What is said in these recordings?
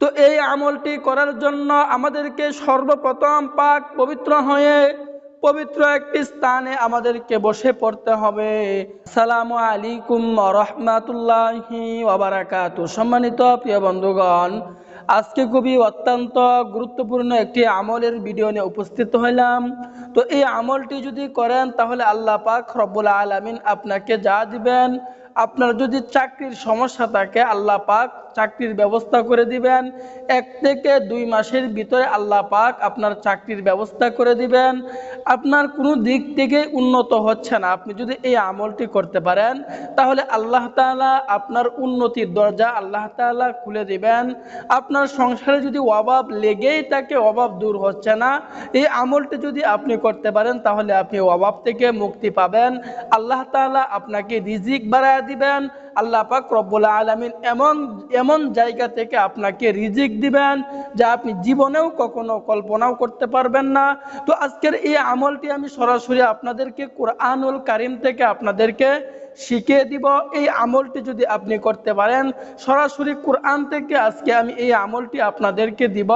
তো এই আমলটি করার জন্য আমাদেরকে সর্বপ্রথম পাক পবিত্র হয়ে পবিত্র একটি স্থানে আমাদেরকে বসে পড়তে হবে। সালামু আলাইকুম রহমাতুল্লাহি ওবারাকাতু সম্মানিত প্রিয় বন্ধুগণ, আজকে খুবই অত্যন্ত গুরুত্বপূর্ণ একটি আমলের ভিডিও নিয়ে উপস্থিত হইলাম। তো এই আমলটি যদি করেন, তাহলে আল্লাহ পাক রব্বুল আলামিন আপনাকে যা দিবেন আপনার যদি চাকরির সমস্যা থাকে, আল্লাহ পাক চাকরির ব্যবস্থা করে দিবেন। এক থেকে দুই মাসের ভিতরে আল্লাহ পাক আপনার চাকরির ব্যবস্থা করে দিবেন। আপনার কোনো দিক থেকে উন্নত হচ্ছে না। আপনি যদি এই আমলটি করতে পারেন, তাহলে আল্লাহ তাআলা আপনার উন্নতির দরজা আল্লাহ তাআলা খুলে দিবেন। আপনার সংসারে যদি অভাব লেগেই থাকে, অভাব দূর হচ্ছে না। এই আমলটি যদি আপনি করতে পারেন, তাহলে আপনি অভাব থেকে মুক্তি পাবেন। আল্লাহ তাআলা আপনাকে রিজিক বাড়ায় দিবেন, আল্লাহ পাক রব্বুল আলমিন এমন এমন জায়গা থেকে আপনাকে রিজিক দিবেন যা আপনি জীবনেও কখনো কল্পনাও করতে পারবেন না। তো আজকের এই আমলটি আমি সরাসরি আপনাদেরকে কোরআনুল কারিম থেকে আপনাদেরকে শিখিয়ে দিব, এই আমলটি যদি আপনি করতে পারেন, সরাসরি কোরআন থেকে আজকে আমি এই আমলটি আপনাদেরকে দিব।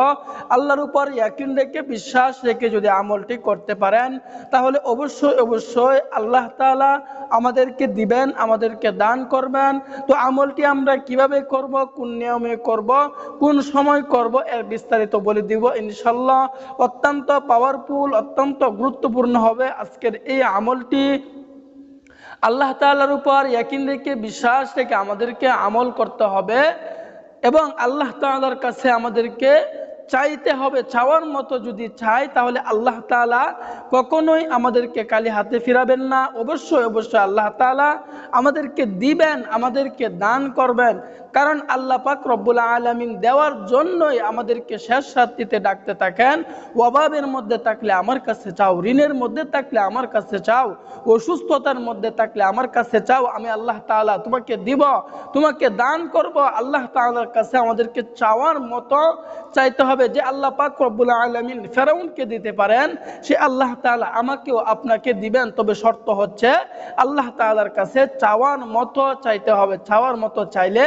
আল্লাহর উপর ইয়াকিন রেখে, বিশ্বাস রেখে যদি আমলটি করতে পারেন, তাহলে অবশ্যই অবশ্যই আল্লাহ তাআলা আমাদেরকে দিবেন, আমাদেরকে দান করবেন। তো আমলটি আমরা কীভাবে করব, কোন নিয়মে করব, কোন সময় করব, এর বিস্তারিত বলে দিব ইনশাল্লাহ অত্যন্ত পাওয়ারফুল অত্যন্ত গুরুত্বপূর্ণ হবে আজকের এই আমলটি। আল্লাহ তাআলার উপর ইয়াকিন রেখে, বিশ্বাস রেখে আমাদেরকে আমল করতে হবে এবং আল্লাহ তাল্লার কাছে আমাদেরকে চাইতে হবে, চাওয়ার মতো যদি চাই, তাহলে আল্লাহ তাআলা কখনোই আমাদেরকে কালি হাতে ফিরাবেন না। অবশ্যই অবশ্যই আল্লাহ তাআলা আমাদেরকে দিবেন, আমাদেরকে দান করবেন। কারণ আল্লাহ পাক রব্বুল আলামিন দেওয়ার জন্যই আমাদেরকে শেষ রাত্রিতে ডাকতে থাকেন। অভাবের মধ্যে থাকলে আমার কাছে চাও, ঋণের মধ্যে থাকলে আমার কাছে চাও, অসুস্থতার মধ্যে থাকলে আমার কাছে চাও, আমি আল্লাহ তাআলা তোমাকে দিব, তোমাকে দান করব। আল্লাহ তাআলার কাছে আমাদেরকে চাওয়ার মতো চাইতে হবে। যে আল্লাহ পাক রব্বুল আলামিন ফেরাউনকে দিতে পারেন, সে আল্লাহ তালা আমাকেও আপনাকে দিবেন। তবে শর্ত হচ্ছে আল্লাহ তাআলার কাছে চাওয়ার মতো চাইতে হবে। চাওয়ার মতো চাইলে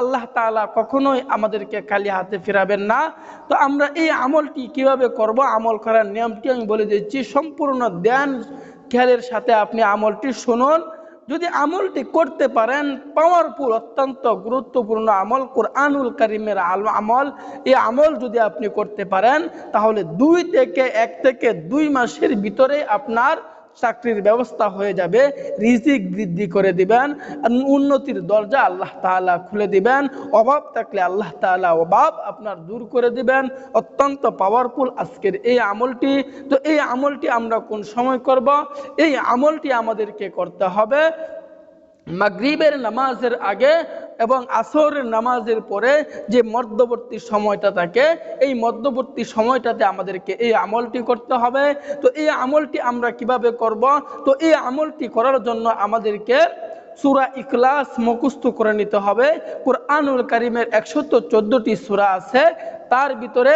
আল্লাহ তাআলা কখনোই আমাদেরকে খালি হাতে ফিরাবেন না। তো আমরা এই আমলটি কীভাবে করব, আমল করার নিয়মটি আমি বলে দিচ্ছি। সম্পূর্ণ ধ্যান, খেয়ালের সাথে আপনি আমলটি শুনুন। যদি আমলটি করতে পারেন পাওয়ারফুল অত্যন্ত গুরুত্বপূর্ণ আমল, কোরআনুল করিমের আল- আমল। এই আমল যদি আপনি করতে পারেন, তাহলে দুই থেকে এক থেকে দুই মাসের ভিতরে আপনার চাকরির ব্যবস্থা হয়ে যাবে, রিজিক বৃদ্ধি করে দিবেন উন্নতির দরজা আল্লাহ তালা খুলে দিবেন, অভাব থাকলে আল্লাহ তালা অভাব আপনার দূর করে দিবেন, অত্যন্ত পাওয়ারফুল আজকের এই আমলটি। তো এই আমলটি আমরা কোন সময় করব? এই আমলটি আমাদেরকে করতে হবে মাগরিবের নামাজের আগে এবং আসরের নামাজের পরে যে মধ্যবর্তী সময়টা থাকে, এই মধ্যবর্তী সময়টাতে আমাদেরকে এই আমলটি করতে হবে। তো এই আমলটি আমরা কীভাবে করব? তো এই আমলটি করার জন্য আমাদেরকে সুরা ইখলাস মুখস্থ করে নিতে হবে। কোরআনুল কারিমের একশত চোদ্দটি সুরা আছে। তার ভিতরে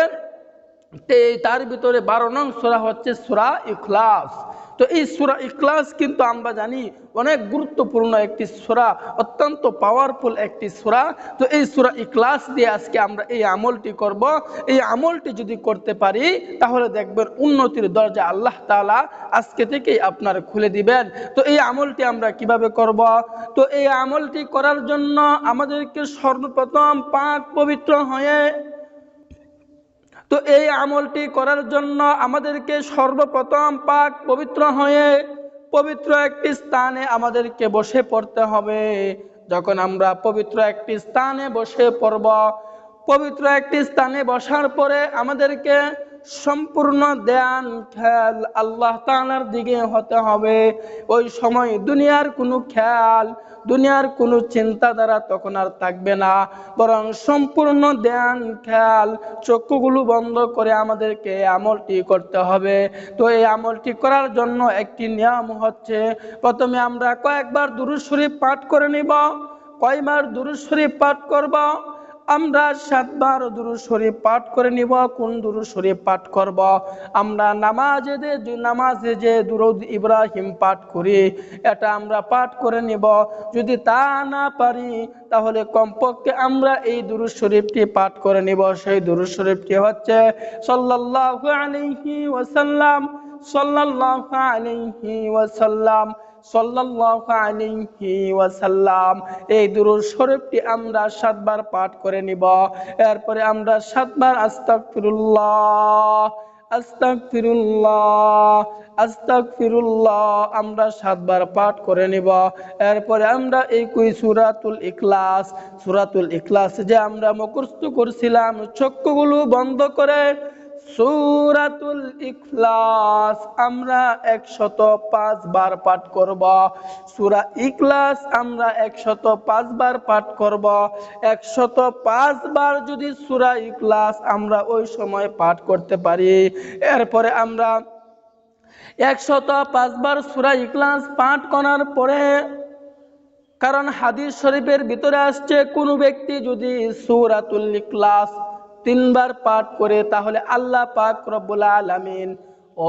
তার ভিতরে বারো নং সুরা হচ্ছে সুরা ইখলাস। তো এই সুরা ইখলাস কিন্তু আমরা জানি অনেক গুরুত্বপূর্ণ একটি সুরা, অত্যন্ত পাওয়ারফুল একটি সুরা। তো এই সুরা ইখলাস দিয়ে আজকে আমরা এই আমলটি করব। এই আমলটি যদি করতে পারি, তাহলে দেখবেন উন্নতির দরজা আল্লাহ তাআলা আজকে থেকেই আপনার খুলে দিবেন। তো এই আমলটি আমরা কীভাবে করব? তো এই আমলটি করার জন্য আমাদেরকে সর্বপ্রথম পাক পবিত্র হয়ে তো এই আমলটি করার জন্য আমাদেরকে সর্বপ্রথম পাক পবিত্র হয়ে পবিত্র একটি স্থানে আমাদেরকে বসে পড়তে হবে। যখন আমরা পবিত্র একটি স্থানে বসে পড়ব, পবিত্র একটি স্থানে বসার পরে আমাদেরকে সম্পূর্ণ ধ্যান, খেয়াল আল্লাহ তাআলার দিকে হতে হবে। ওই সময় দুনিয়ার কোনো খেয়াল, দুনিয়ার কোনো চিন্তাধারা তখন আর থাকবে না। বরং সম্পূর্ণ ধ্যান, খেয়াল, চক্ষুগুলো বন্ধ করে আমাদেরকে আমলটি করতে হবে। তো এই আমলটি করার জন্য একটি নিয়ম হচ্ছে, প্রথমে আমরা কয়েকবার দুরুদ শরীফ পাঠ করে নিব। কয়বার দুরুদ শরীফ পাঠ করব? আমরা সাতবার দুরু শরীফ পাঠ করে নিব, কোন দুরু শরীফ পাঠ করব? আমরা নামাজে যে নামাজে যে দুরুদ ইব্রাহিম পাঠ করি, এটা আমরা পাঠ করে নিব। যদি তা না পারি, তাহলে কমপক্ষে আমরা এই দুরু শরীফটি পাঠ করে নিব। সেই দুরু শরীফটি হচ্ছে সাল্লাল্লাহু আলাইহি ওয়াসাল্লাম, সাল্লাল্লাহু আলাইহি ওয়াসাল্লাম। সাল্লাল্লাহু এই শরীফটি আমরা সাতবার পাঠ করে নিব। এরপরে আমরা সাতবার আমরা সাতবার পাঠ করে নিব। এরপরে আমরা এই কুই সূরাতুল ইখলাস সূরাতুল ইখলাস যে আমরা মুখস্থ করছিলাম, চক্ষুগুলো বন্ধ করে সূরাতুল ইখলাস আমরা একশত পাঁচ বার পাঠ করব। সুরা ইখলাস আমরা একশত পাঁচ বার পাঠ করব। একশত পাঁচ বার যদি সূরা ইখলাস আমরা ওই সময় পাঠ করতে পারি, এরপরে আমরা একশত পাঁচবার সূরা ইখলাস পাঠ করার পরে, কারণ হাদিস শরীফের ভিতরে আসছে, কোন ব্যক্তি যদি সুরাতুল ইখলাস তিনবার পাঠ করে তাহলে আল্লাহ পাক রব্বুল আলামিন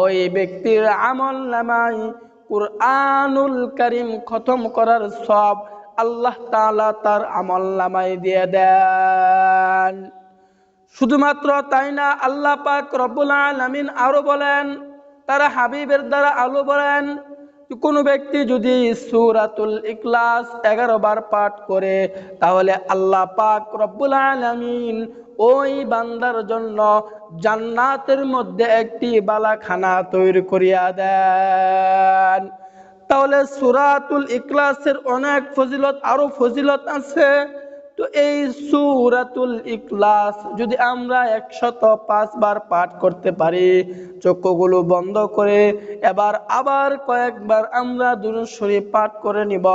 ওই ব্যক্তির আমল নামাই কুরআনুল কারীম খতম করার সব আল্লাহ তাআলা তার আমল নামাই দিয়ে দেন। শুধুমাত্র তাই না আল্লাহ পাক রব্বুল আলামিন আরও বলেন, তারা হাবিবের দ্বারা আলো বলেন, কোনো ব্যক্তি যদি সূরাতুল ইখলাস এগারো বার পাঠ করে, তাহলে আল্লাহ পাক রব্বুল আলামিন ওই বান্দার জন্য জান্নাতের মধ্যে একটি বালাখানা তৈরি করিয়া দেন। তাহলে সুরাতুল ইকলাসের অনেক ফজিলত আরও ফজিলত আছে। তো এই সুরাতুল ইখলাস যদি আমরা একশত পাঁচবার পাঠ করতে পারি, চক্ষুগুলো বন্ধ করে, এবার আবার কয়েকবার আমরা দুরুদ পাঠ করে নিব,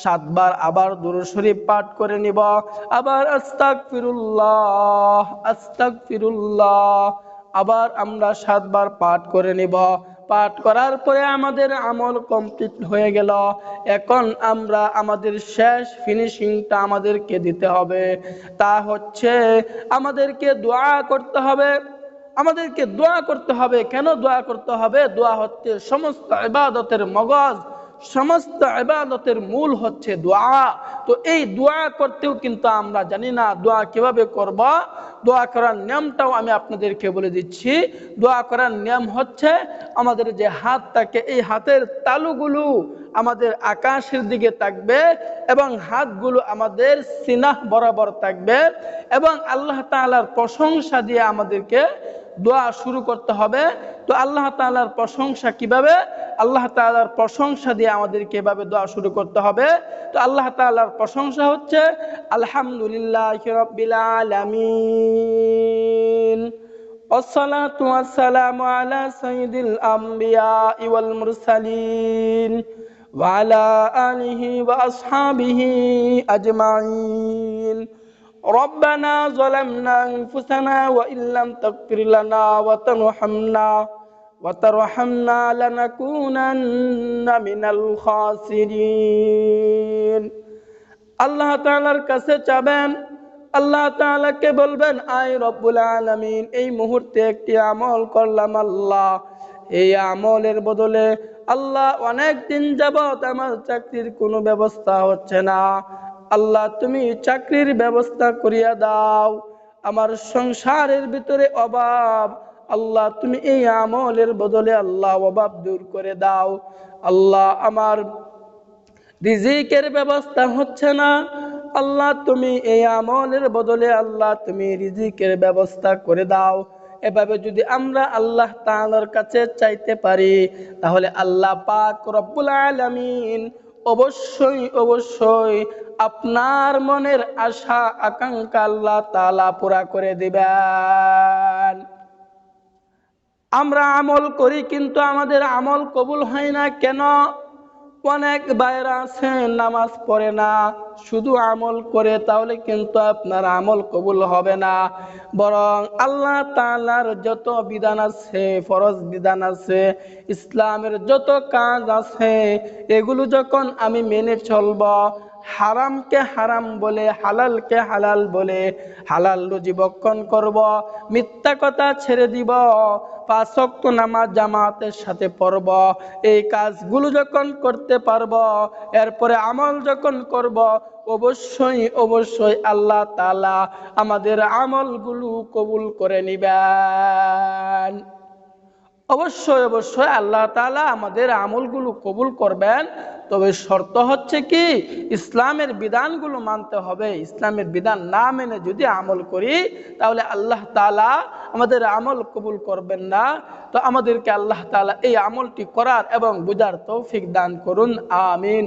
সাতবার আবার দুরুদ পাঠ করে নিব, আবার আস্তাগফিরুল্লাহ আস্তাগফিরুল্লাহ, আবার আমরা সাতবার পাঠ করে নিব। পাঠ করার পরে আমাদের আমল কমপ্লিট হয়ে গেল। এখন আমরা আমাদের শেষ ফিনিশিংটা আমাদেরকে দিতে হবে। তা হচ্ছে আমাদেরকে দোয়া করতে হবে। আমাদেরকে দোয়া করতে হবে। কেন দোয়া করতে হবে? দোয়া হচ্ছে সমস্ত ইবাদতের মগজ সমস্ত ইবাদতের মূল হচ্ছে দোয়া। তো এই দোয়া করতেও কিন্তু আমরা জানি না দোয়া কীভাবে করব। দোয়া করার নিয়মটাও আমি আপনাদেরকে বলে দিচ্ছি। দোয়া করার নিয়ম হচ্ছে আমাদের যে হাত থাকে, এই হাতের তালুগুলো আমাদের আকাশের দিকে থাকবে এবং হাতগুলো আমাদের সিনাহ বরাবর থাকবে এবং আল্লাহ তাআলার প্রশংসা দিয়ে আমাদেরকে দোয়া শুরু করতে হবে তো আল্লাহ তাআলার প্রশংসা কিভাবে আল্লাহ তাআলার প্রশংসা দিয়ে আমাদেরকে এভাবে দোয়া শুরু করতে হবে তো আল্লাহ তাআলার প্রশংসা হচ্ছে আলহামদুলিল্লাহ রাব্বিল আলামিন والصلاة والسلام على سيد الأنبياء والمرسلين وعلى آله وأصحابه أجمعين ربنا ظلمنا أنفسنا وإن لم تغفر لنا وترحمنا وترحمنا لنكونن من الخاسرين আল্লাহ তাআলার কাছে চাবেন আল্লাহ তাআলাকে বলবেন আয় রব্বুল আলামিন এই মুহূর্তে একটি আমল করলাম আল্লাহ এই আমলের বদলে আল্লাহ অনেক দিন যাবত আমার চাকরির কোনো ব্যবস্থা হচ্ছে না আল্লাহ, তুমি চাকরির ব্যবস্থা করিয়া দাও। আমার সংসারের ভিতরে অভাব। আল্লাহ, তুমি এই আমলের বদলে আল্লাহ অভাব দূর করে দাও। আল্লাহ, আমার রিজিকের ব্যবস্থা হচ্ছে না। আল্লাহ, তুমি এই আমলের বদলে আল্লাহ, তুমি রিজিকের ব্যবস্থা করে দাও। এভাবে যদি আমরা আল্লাহ তাআলার কাছে চাইতে পারি, তাহলে আল্লাহ পাক রব্বুল আলামিন অবশ্যই অবশ্যই আপনার মনের আশা, আকাঙ্ক্ষা আল্লাহ তালা পুরা করে দিবেন। আমরা আমল করি কিন্তু আমাদের আমল কবুল হয় না কেন? অনেক বাইরা আছে, নামাজ পড়ে না, শুধু আমল করে, তাহলে কিন্তু আপনার আমল কবুল হবে না। বরং আল্লাহ তালার যত বিধান আছে, ফরজ বিধান আছে, ইসলামের যত কাজ আছে, এগুলো যখন আমি মেনে চলব হারামকে হারাম বলে, হালালকে হালাল বলে, হালাল রুজি বক্ষণ করব, মিথ্যা কথা ছেড়ে দিব পাঁচক্ত নামাজ জামাতের সাথে পড়ব, এই কাজগুলো যখন করতে পারব, এরপরে আমল যখন করব, অবশ্যই অবশ্যই আল্লাহ তাআলা আমাদের আমলগুলো কবুল করে নিবেন। অবশ্যই অবশ্যই আল্লাহ তালা আমাদের আমলগুলো কবুল করবেন। তবে শর্ত হচ্ছে কি, ইসলামের বিধানগুলো মানতে হবে। ইসলামের বিধান না মেনে যদি আমল করি, তাহলে আল্লাহ তালা আমাদের আমল কবুল করবেন না। তো আমাদেরকে আল্লাহ তালা এই আমলটি করার এবং বুঝার তৌফিক দান করুন, আমিন।